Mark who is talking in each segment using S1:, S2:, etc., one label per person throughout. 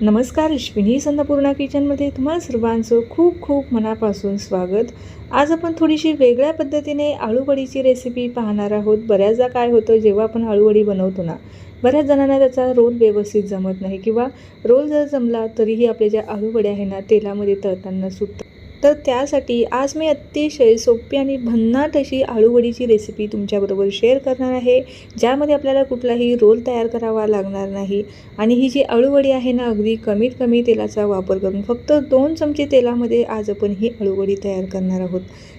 S1: नमस्कार अश्विनी संदपूर्णा किचनमध्ये तुम्हाला सर्वांचं खूप खूप मनापासून स्वागत. आज आपण थोडीशी वेगळ्या पद्धतीने आळूवडीची रेसिपी पाहणार आहोत. बऱ्याचदा काय होतं जेव्हा आपण आळूवडी बनवतो ना बऱ्याच जणांना त्याचा रोल व्यवस्थित जमत नाही किंवा रोल जर जमला तरीही आपल्या ज्या आळूवड्या आहे ना तेलामध्ये तळताना सुटतात तर त्यासाठी आज मी अतिशय सोपी आणि भन्नाट अशी आळूवडीची रेसिपी तुमच्याबरोबर शेअर करणार आहे ज्यामध्ये आपल्याला कुठलाही रोल तयार करावा लागणार नाही. आणि ही जी अळूवडी आहे ना अगदी कमीत कमी तेलाचा वापर करून फक्त दोन चमचे तेलामध्ये आज आपण ही अळूवडी तयार करणार आहोत.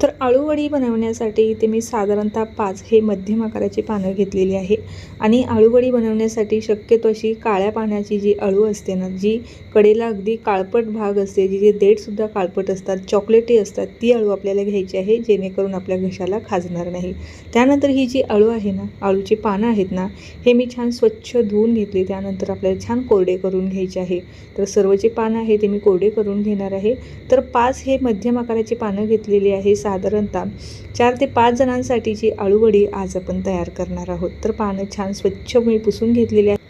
S1: तर आळूवडी बनवण्यासाठी इथे मी साधारणतः पाच हे मध्यम आकाराची पानं घेतलेली आहे. आणि आळूवडी बनवण्यासाठी शक्यतो अशी काळ्या पाण्याची जी अळू असते ना जी कडेला अगदी काळपट भाग असते जी जे देठसुद्धा काळपट असतात चॉकलेटी असतात ती अळू आपल्याला घ्यायची आहे जेणेकरून आपल्या घशाला खाजणार नाही. त्यानंतर ही जी अळू आहे ना अळूची पानं आहेत ना हे मी छान स्वच्छ धुवून घेतली त्यानंतर आपल्याला छान कोरडे करून घ्यायचे आहे. तर सर्व जे पानं आहे ते मी कोरडे करून घेणार आहे. तर पाच हे मध्यम आकाराची पानं घेतलेली आहे साधारणतः चार ते पाच जणांसाठीची आळूवडी आज आपण तयार करणार आहोत. तर पानं छान स्वच्छ मी पुसून घेतलेली आहे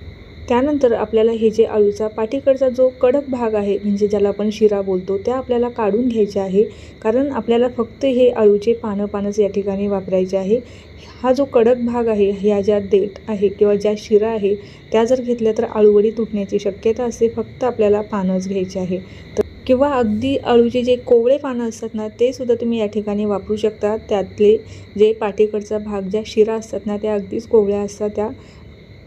S1: त्यानंतर आपल्याला हे जे अळूचा पाठीकडचा जो कडक भाग आहे म्हणजे ज्याला आपण शिरा बोलतो त्या आपल्याला काढून घ्यायच्या आहे. कारण आपल्याला फक्त हे अळूचे पानं पानच या ठिकाणी वापरायचे आहे. हा जो कडक भाग आहे ह्या ज्या देठ आहे किंवा ज्या शिरा आहे त्या जर घेतल्या तर आळूवडी तुटण्याची शक्यता असते. फक्त आपल्याला पानच घ्यायचे आहे. तर किंवा अगदी अळूचे जे कोवळे पानं असतात ना ते सुद्धा तुम्ही या ठिकाणी वापरू शकता. त्यातले जे पाठीकडचा भाग ज्या शिरा असतात ना त्या अगदीच कोवळ्या असतात. त्या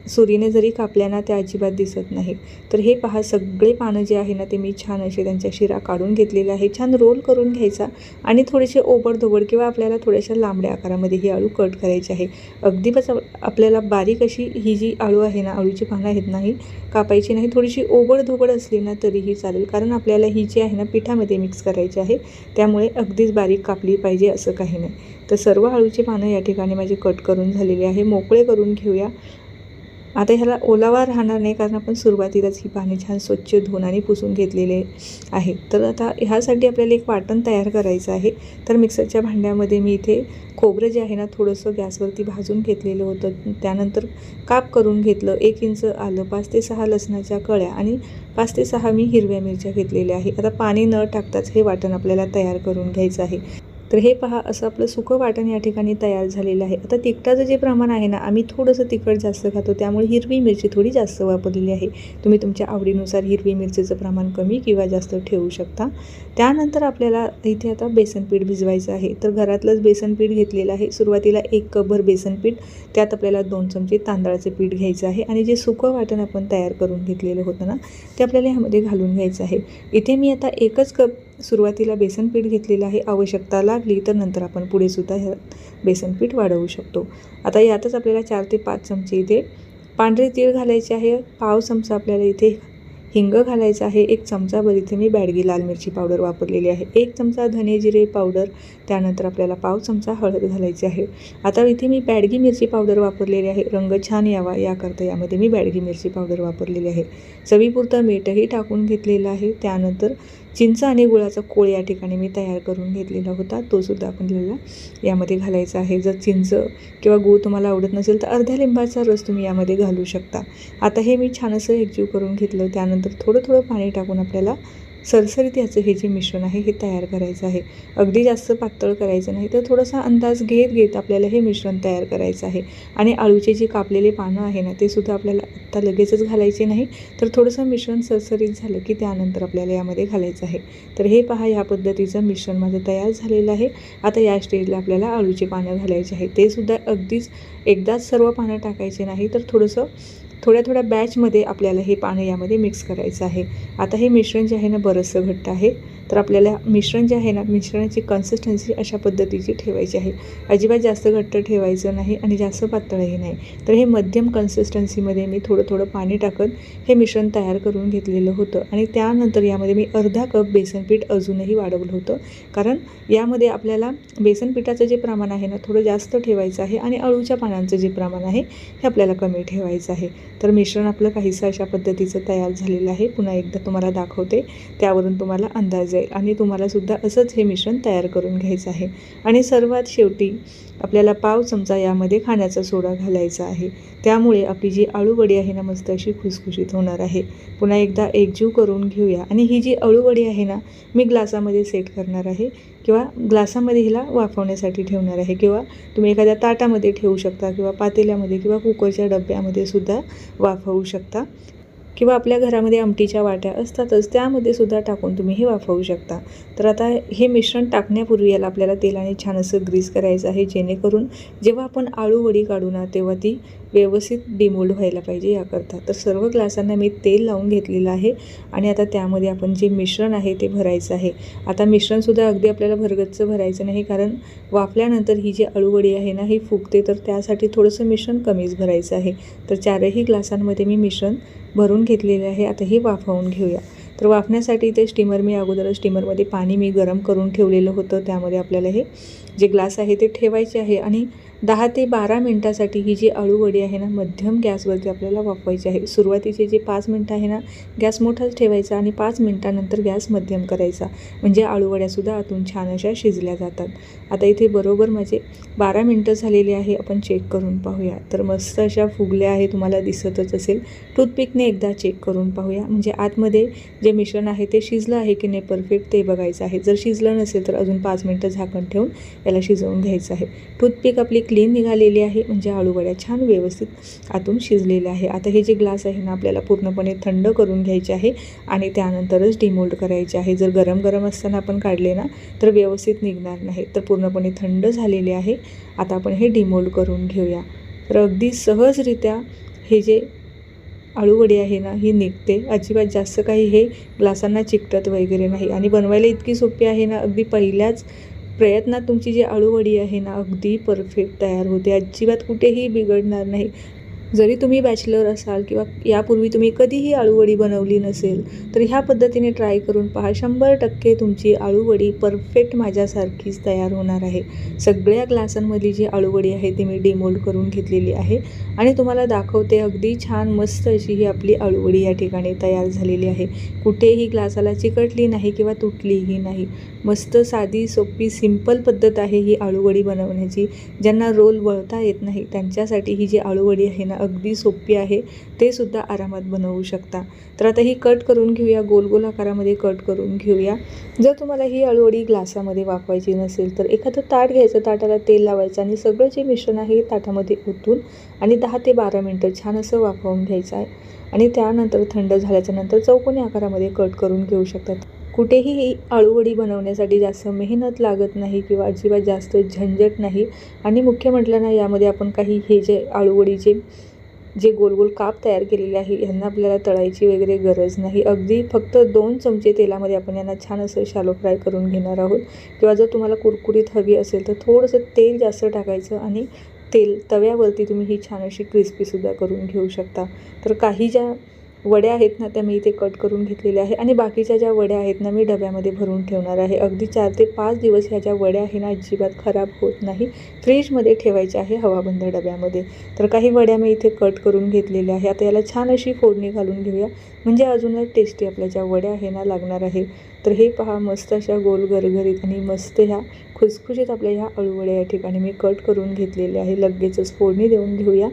S1: सुरीने जरी कापल्या ना त्या अजिबात दिसत नाही तर हे पहा सगळे पानं जे आहे ना ते मी छान असे त्यांच्या शिरा काढून घेतलेले आहे छान रोल करून घ्यायचा आणि थोडेसे ओबडधोबड किंवा आपल्याला थोड्याशा लांबड्या आकारामध्ये ही आळू कट करायची आहे. अगदी बस आपल्याला बारीक अशी ही जी आळू आहे ना आळूची पानं आहेत नाही कापायची नाही. थोडीशी ओबडधोबड असली ना तरीही चालेल. कारण आपल्याला ही जी आहे ना पिठामध्ये मिक्स करायची आहे. त्यामुळे अगदीच बारीक कापली पाहिजे असं काही नाही. तर सर्व आळूची पानं या ठिकाणी माझी कट करून झालेली आहे. मोकळे करून घेऊया. आता ह्याला ओलावा राहणार नाही कारण आपण सुरुवातीलाच ही पाणी छान स्वच्छ धुवून आणि पुसून घेतलेले आहे. तर आता ह्यासाठी आपल्याला एक वाटण तयार करायचं आहे. तर मिक्सरच्या भांड्यामध्ये मी इथे खोबरं जे आहे ना थोडंसं गॅसवरती भाजून घेतलेलं होतं. त्यानंतर काप करून घेतलं. एक इंच आलं पाच ते सहा लसणाच्या कळ्या आणि पाच ते सहा मी हिरव्या मिरच्या घेतलेल्या आहे. आता पाणी न टाकताच हे वाटण आपल्याला तयार करून घ्यायचं आहे. तर हे पहा असं आपलं सुकं वाटण या ठिकाणी तयार झालेलं आहे. आता तिखटाचं जे प्रमाण आहे ना आम्ही थोडंसं तिखट जास्त खातो. त्यामुळे हिरवी मिरची थोडी जास्त वापरलेली आहे. तुम्ही तुमच्या आवडीनुसार हिरवी मिरचीचं प्रमाण कमी किंवा जास्त ठेवू शकता. त्यानंतर आपल्याला इथे आता बेसन पीठ भिजवायचं आहे. तर घरातलंच बेसन पीठ घेतलेलं आहे. सुरुवातीला एक कपभर बेसनपीठ त्यात आपल्याला दोन चमचे तांदळाचं पीठ घ्यायचं आहे. आणि जे सुकं वाटण आपण तयार करून घेतलेलं होतं ना ते आपल्याला ह्यामध्ये घालून घ्यायचं आहे. इथे मी आता एकच कप सुरुवातीला बेसनपीठ घेतलेलं आहे आवश्यकता लागली तर नंतर आपण पुढेसुद्धा ह्या बेसनपीठ वाढवू शकतो. आता यातच आपल्याला चार ते पाच चमचे इथे पांढरे तीळ घालायचे आहे पाव चमचा आपल्याला इथे हिंग घालायचं आहे एक चमचाभर इथे मी बॅडगी लाल मिरची पावडर वापरलेली आहे एक चमचा धने जिरे पावडर त्यानंतर आपल्याला पाव चमचा हळद घालायची आहे. आता इथे मी बॅडगी मिरची पावडर वापरलेली आहे रंग छान यावा याकरता यामध्ये मी बॅडगी मिरची पावडर वापरलेली आहे. चवीपुरतं मीठही टाकून घेतलेलं आहे त्यानंतर चिंच आणि गुळाचा कोळ या ठिकाणी मी तयार करून घेतलेला होता. तोसुद्धा आपल्याला यामध्ये घालायचा आहे. जर चिंच किंवा गूळ तुम्हाला आवडत नसेल तर अर्ध्या लिंबाचा रस तुम्ही यामध्ये घालू शकता. आता हे मी छान असं एकजीव करून घेतलं. त्यानंतर थोडं थोडं पाणी टाकून आपल्याला सरसरीत याचं हे जे मिश्रण आहे हे तयार करायचं आहे. अगदी जास्त पातळ करायचं नाही तर थोडासा अंदाज घेत घेत आपल्याला हे मिश्रण तयार करायचं आहे. आणि आळूचे जे कापलेले पानं आहे ना ते सुद्धा आपल्याला आत्ता लगेचच घालायचे नाही तर थोडंसं मिश्रण सरसरीत झालं की त्यानंतर आपल्याला यामध्ये घालायचं आहे. तर हे पहा या पद्धतीचं मिश्रण माझं तयार झालेलं आहे. आता या स्टेजला आपल्याला आळूचे पानं घालायचे आहे. ते सुद्धा अगदीच एकदाच सर्व पानं टाकायचे नाही तर थोडंसं थोड्या थोड्या बॅचमध्ये आपल्याला हे पाणी यामध्ये मिक्स करायचं आहे. आता हे मिश्रण जे आहे ना बरंचसं घट्ट आहे. तर आपल्याला मिश्रण जे आहे ना मिश्रणाची कन्सिस्टन्सी अशा पद्धतीची ठेवायची आहे. अजिबात जास्त घट्ट ठेवायचं नाही आणि जास्त पातळही नाही. तर हे मध्यम कन्सिस्टन्सीमध्ये मी थोडं थोडं पाणी टाकत हे मिश्रण तयार करून घेतलेलं होतं. आणि त्यानंतर यामध्ये मी अर्धा कप बेसन पीठ अजूनही वाढवलं होतं. कारण यामध्ये आपल्याला बेसन पिठाचं जे प्रमाण आहे ना थोडं जास्त ठेवायचं आहे आणि अळूच्या पानांचं जे प्रमाण आहे हे आपल्याला कमी ठेवायचं आहे. तर मिश्रण आपलं काहीसं अशा पद्धतीचं तयार झालेलं आहे. पुन्हा एकदा तुम्हाला दाखवते. त्यावरून तुम्हाला अंदाज येईल. आणि तुम्हालासुद्धा असंच हे मिश्रण तयार करून घ्यायचं आहे. आणि सर्वात शेवटी आपल्याला पाव चमचा यामध्ये खाण्याचा सोडा घालायचा आहे. त्यामुळे आपली जी अळूवडी आहे ना मस्त अशी खुसखुशीत होणार आहे. पुन्हा एकदा एकजीव करून घेऊया. आणि ही जी अळूवडी आहे ना मी ग्लासामध्ये सेट करणार आहे. किंवा ग्लासामध्ये हिला वाफवण्यासाठी ठेवणार आहे किंवा तुम्ही एखाद्या ताटामध्ये ठेवू शकता किंवा पातेल्यामध्ये किंवा कुकरच्या डब्यामध्ये सुद्धा वाफवू शकता. किंवा आपल्या घरामध्ये आमटीच्या वाट्या असतातच त्यामध्ये सुद्धा टाकून तुम्ही हे वाफवू शकता. तर आता हे मिश्रण टाकण्यापूर्वी याला आपल्याला तेलाने छान असं ग्रीस करायचं आहे जेणेकरून जेव्हा आपण आळू वडी काढू ना तेव्हा ती व्यवस्थित डिमोल्ड व्हायला पाहिजे याकरता. तर सर्व ग्लासांना मी तेल लावून घेतलेलं आहे आणि आता त्यामध्ये आपण जे मिश्रण आहे ते भरायचं आहे. आता मिश्रणसुद्धा अगदी आपल्याला भरगच्च भरायचं नाही कारण वाफल्यानंतर ही जी अळूवडी आहे ना ही फुगते तर त्यासाठी थोडंसं मिश्रण कमीच भरायचं आहे. तर चारही ग्लासांमध्ये मी मिश्रण भरून घेतलेले आहे आता हे वाफवून घेऊया. तर वाफण्यासाठी ते स्टीमर मी अगोदरच स्टीमरमध्ये पाणी मी गरम करून ठेवलेलं होतं. त्यामध्ये आपल्याला हे जे ग्लास आहे ते ठेवायचे आहे आणि दहा ते बारा मिनटासाठी ही जी अळूवडी आहे ना मध्यम गॅसवरती आपल्याला वाफवायची आहे. सुरुवातीचे जे पाच मिनटं आहे ना गॅस मोठाच ठेवायचा आणि पाच मिनटानंतर गॅस मध्यम करायचा. म्हणजे अळूवड्यासुद्धा आतून छान अशा शिजल्या जातात. आता इथे बरोबर माझे बारा मिनटं झालेली आहे आपण चेक करून पाहूया. तर मस्त अशा फुगल्या आहे तुम्हाला दिसतच असेल. टूथपिकने एकदा चेक करून पाहूया. म्हणजे आतमध्ये जे मिश्रण आहे ते शिजलं आहे की नाही परफेक्ट ते बघायचं आहे. जर शिजलं नसेल तर अजून पाच मिनटं झाकण ठेवून याला शिजवून घ्यायचं आहे. टूथपिक आपली क्लीन निघालेली आहे. म्हणजे आळूवड्या छान व्यवस्थित आतून शिजलेल्या आहे. आता हे जे ग्लास आहे ना आपल्याला पूर्णपणे थंड करून घ्यायचे आहे आणि त्यानंतरच डिमोल्ड करायचे आहे. जर गरम गरम असताना आपण काढले ना तर व्यवस्थित निघणार नाही. तर पूर्णपणे थंड झालेले आहे. आता आपण हे डिमोल्ड करून घेऊया. तर अगदी सहजरित्या हे जे आळूवडी आहे ना ही निघते. अजिबात जास्त काही हे ग्लासांना चिकटत वगैरे नाही. आणि बनवायला इतकी सोपी आहे ना अगदी पहिल्याच प्रयत्नात तुमची जी आळूवडी आहे ना अगदी परफेक्ट तयार होते. अजिबात कुठेही बिघडणार नाही. जरी तुम्ही बॅचलर असाल किंवा यापूर्वी तुम्ही कधीही आळूवडी बनवली नसेल तर ह्या पद्धतीने ट्राय करून पहा. शंभर टक्के तुमची आळूवडी परफेक्ट माझ्यासारखीच तयार होणार आहे. सगळ्या ग्लासांमधली जी आळूवडी आहे ती मी डिमोल्ड करून घेतलेली आहे आणि तुम्हाला दाखवते अगदी छान मस्त अशी ही आपली आळूवडी या ठिकाणी तयार झालेली आहे. कुठेही ग्लासाला चिकटली नाही किंवा तुटलीही नाही. मस्त साधी सोपी सिंपल पद्धत आहे ही आळूवडी बनवण्याची. ज्यांना रोल वळता येत नाही त्यांच्यासाठी ही जी आळूवडी आहे ना अगदी सोपी आहे ते सुद्धा आरामात बनवू शकता. तर आता ही कट करून घेऊया गोल गोल आकारामध्ये कट करून घेऊया. जर तुम्हाला ही अळूवडी ग्लासामध्ये वापरायची नसेल तर एखादं ताट घ्यायचं ताटाला तेल लावायचं आणि सगळं जे मिश्रण आहे ताटामध्ये ओतून आणि दहा ते बारा मिनटं छान असं वाफवून घ्यायचं आहे. आणि त्यानंतर थंड झाल्याच्यानंतर चौकोनी आकारामध्ये कट करून घेऊ शकतात कुठेही ही अळूवडी बनवण्यासाठी जास्त मेहनत लागत नाही किंवा अजिबात जास्त झंझट नाही. आणि मुख्य म्हटलं ना यामध्ये आपण काही हे जे अळूवडीचे जे गोल गोल काप तयार केलेले आहे यांना आपल्याला तळायची वगैरे गरज नाही. अगदी फक्त दोन चमचे तेलामध्ये आपण यांना छान असं शालो फ्राय करून घेणार आहोत. किंवा जर तुम्हाला कुरकुरीत हवी असेल तर थोडंसं तेल जास्त टाकायचं आणि तेल तव्यावरती तुम्ही ही छान अशी क्रिस्पीसुद्धा करून घेऊ शकता. तर काही ज्या वड्या आहेत ना त्या मी इथे कट करून घेतलेल्या आहे. आणि बाकीच्या ज्या वड्या आहेत ना मी डब्यामध्ये भरून ठेवणार आहे. अगदी चार ते पाच दिवस ह्या ज्या वड्या आहे ना अजिबात खराब होत नाही. फ्रीजमध्ये ठेवायच्या आहे हवाबंद डब्यामध्ये. तर काही वड्या मी इथे कट करून घेतलेल्या आहे. आता याला छान अशी फोडणी घालून घेऊया. म्हणजे अजूनच टेस्टी आपल्या ज्या वड्या आहे ना लागणार आहे. तर हे पहा मस्त अशा गोल गरगरीत आणि मस्त ह्या खुसखुशीत आपल्या ह्या अळूवड्या या ठिकाणी मी कट करून घेतलेल्या आहे. लगेचच फोडणी देऊन घेऊया.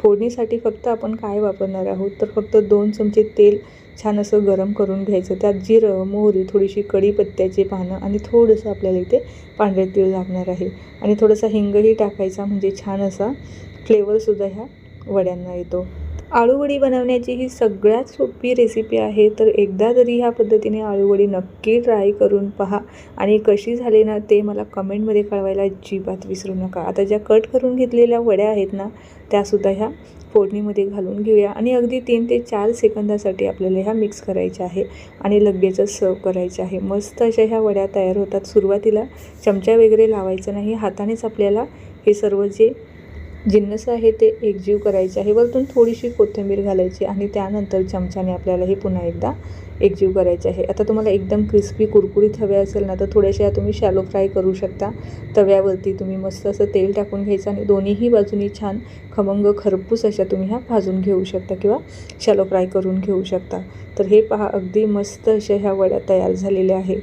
S1: फोडणीसाठी फक्त आपण काय वापरणार आहोत? तर फक्त दोन चमचे तेल छान असं गरम करून घ्यायचं. त्यात जिरं मोहरी थोडीशी कढीपत्त्याची पानं आणि थोडंसं आपल्याला इथे पांढरे तीळ लागणार आहे. आणि थोडासा हिंगही टाकायचा म्हणजे छान असा फ्लेवरसुद्धा ह्या वड्यांना येतो. आळूवडी बनवण्याची ही सगळ्यात सोपी रेसिपी आहे. तर एकदा तरी ह्या पद्धतीने आळूवडी नक्की ट्राय करून पहा. आणि कशी झाली ना ते मला कमेंटमध्ये कळवायला अजिबात विसरू नका. आता ज्या कट करून घेतलेल्या वड्या आहेत ना त्यासुद्धा ह्या फोडणीमध्ये घालून घेऊया. आणि अगदी तीन ते चार सेकंदासाठी आपल्याला ह्या मिक्स करायच्या आहे. आणि लगेचच सर्व करायच्या आहे. मस्त अशा ह्या वड्या तयार होतात. सुरुवातीला चमचा वगैरे लावायचं नाही. हातानेच आपल्याला हे सर्व जे जिन्नस आहे ते एकजीव करायचे आहे. वरतून थोडीशी कोथिंबीर घालायची आणि त्यानंतर चमच्याने आपल्याला हे पुन्हा एकदा एकजीव करायचे आहे. आता तुम्हाला एकदम क्रिस्पी कुरकुरीत हवे असेल ना तर थोड्याशा तुम्ही शॅलो फ्राय करू शकता. तव्यावरती तुम्ही मस्त असं तेल टाकून घ्यायचं आणि दोन्हीही बाजूनी छान खमंग खरपूस अशा तुम्ही ह्या भाजून घेऊ शकता किंवा शॅलो फ्राय करून घेऊ शकता. तर हे पहा अगदी मस्त अशा ह्या वड्या तयार झालेल्या आहे.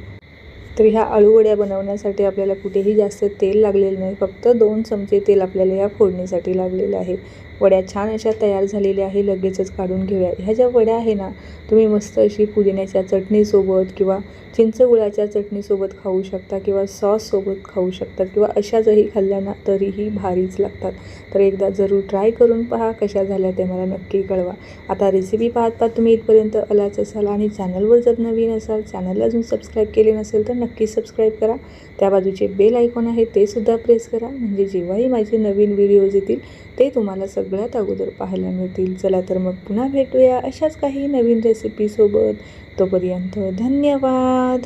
S1: तर ह्या अळूवड्या बनवण्यासाठी आपल्याला कुठेही जास्त तेल लागलेलं नाही. फक्त दोन चमचे तेल आपल्याला ह्या फोडणीसाठी लागलेलं आहे. वड्या छान अशा तयार झालेल्या आहे. लगेचच काढून घेऊया. ह्या ज्या वड्या आहे ना तुम्ही मस्त अशी पुदिन्याच्या चटणीसोबत किंवा चिंचगुळाच्या चटणीसोबत खाऊ शकता किंवा सॉससोबत खाऊ शकता किंवा अशाचही खाल्ल्या ना तरीही भारीच लागतात. तर एकदा जरूर ट्राय करून पहा कशा झाल्या ते मला नक्की कळवा. आता रेसिपी पाहत पाहत तुम्ही इथपर्यंत आलाच असाल आणि चॅनलवर जर नवीन असाल चॅनलला अजून सबस्क्राईब केले नसेल तर नक्की सबस्क्राईब करा. त्या बाजूचे बेल आयकॉन आहे ते सुद्धा प्रेस करा. म्हणजे जेव्हाही माझे नवीन व्हिडिओज येतील ते तुम्हाला सगळ्यात अगोदर पाहायला मिळतील. चला तर मग पुन्हा भेटूया अशाच काही नवीन रेसिपीसोबत तोपर्यंत धन्यवाद!